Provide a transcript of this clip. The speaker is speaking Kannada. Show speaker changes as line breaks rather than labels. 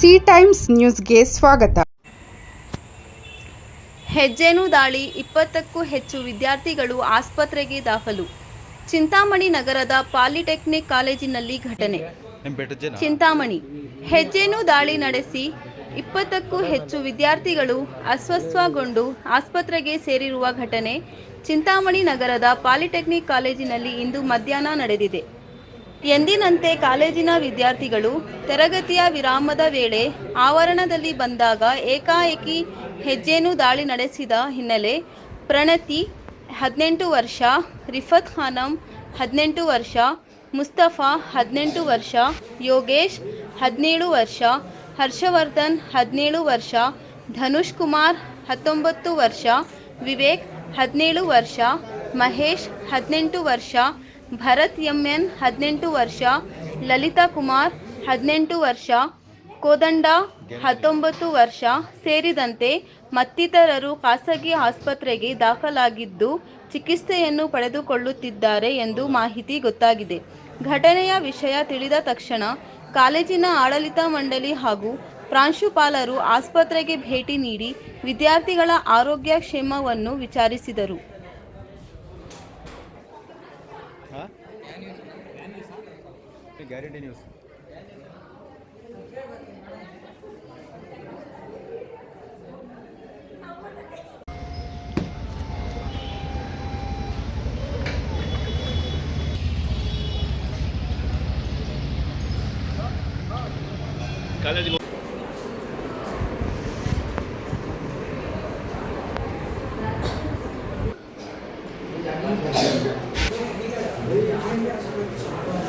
ಸಿ ಟೈಮ್ಸ್ ನ್ಯೂಸ್ಗೆ ಸ್ವಾಗತ.
ಹೆಜ್ಜೆನು ದಾಳಿ ಇಪ್ಪತ್ತಕ್ಕೂ ಹೆಚ್ಚು ವಿದ್ಯಾರ್ಥಿಗಳು ಆಸ್ಪತ್ರೆಗೆ ದಾಖಲು. ಚಿಂತಾಮಣಿ ನಗರದ ಪಾಲಿಟೆಕ್ನಿಕ್ ಕಾಲೇಜಿನಲ್ಲಿ ಘಟನೆ. ಚಿಂತಾಮಣಿ. ಹೆಜ್ಜೆನು ದಾಳಿ ನಡೆಸಿ ಇಪ್ಪತ್ತಕ್ಕೂ ಹೆಚ್ಚು ವಿದ್ಯಾರ್ಥಿಗಳು ಅಸ್ವಸ್ಥಗೊಂಡು ಆಸ್ಪತ್ರೆಗೆ ಸೇರಿರುವ ಘಟನೆ ಚಿಂತಾಮಣಿ ನಗರದ ಪಾಲಿಟೆಕ್ನಿಕ್ ಕಾಲೇಜಿನಲ್ಲಿ ಇಂದು ಮಧ್ಯಾಹ್ನ ನಡೆದಿದೆ. ಎಂದಿನಂತೆ ಕಾಲೇಜಿನ ವಿದ್ಯಾರ್ಥಿಗಳು ತರಗತಿಯ ವಿರಾಮದ ವೇಳೆ ಆವರಣದಲ್ಲಿ ಬಂದಾಗ ಏಕಾಏಕಿ ಹೆಜ್ಜೆನು ದಾಳಿ ನಡೆಸಿದ ಹಿನ್ನೆಲೆ ಪ್ರಣತಿ, ಹದಿನೆಂಟು ವರ್ಷ, ರಿಫತ್ ಖಾನಂ, ಹದಿನೆಂಟು ವರ್ಷ, ಮುಸ್ತಫಾ, ಹದಿನೆಂಟು ವರ್ಷ, ಯೋಗೇಶ್, ಹದಿನೇಳು ವರ್ಷ, ಹರ್ಷವರ್ಧನ್, ಹದಿನೇಳು ವರ್ಷ, ಧನುಷ್ ಕುಮಾರ್, ಹತ್ತೊಂಬತ್ತು ವರ್ಷ, ವಿವೇಕ್, ಹದಿನೇಳು ವರ್ಷ, ಮಹೇಶ್, ಹದಿನೆಂಟು ವರ್ಷ ಭರತ್ ಎಂಎನ್ ಹದಿನೆಂಟು ವರ್ಷ, ಲಲಿತಾ ಕುಮಾರ್, ಹದಿನೆಂಟು ವರ್ಷ, ಕೋದಂಡ, ಹತ್ತೊಂಬತ್ತು ವರ್ಷ ಸೇರಿದಂತೆ ಮತ್ತಿತರರು ಖಾಸಗಿ ಆಸ್ಪತ್ರೆಗೆ ದಾಖಲಾಗಿದ್ದು ಚಿಕಿತ್ಸೆಯನ್ನು ಪಡೆದುಕೊಳ್ಳುತ್ತಿದ್ದಾರೆ ಎಂದು ಮಾಹಿತಿ ಗೊತ್ತಾಗಿದೆ. ಘಟನೆಯ ವಿಷಯ ತಿಳಿದ ತಕ್ಷಣ ಕಾಲೇಜಿನ ಆಡಳಿತ ಮಂಡಳಿ ಹಾಗೂ ಪ್ರಾಂಶುಪಾಲರು ಆಸ್ಪತ್ರೆಗೆ ಭೇಟಿ ನೀಡಿ ವಿದ್ಯಾರ್ಥಿಗಳ ಆರೋಗ್ಯ ಕ್ಷೇಮವನ್ನು ವಿಚಾರಿಸಿದರು.
Guarantee news college Thank you. Thank you.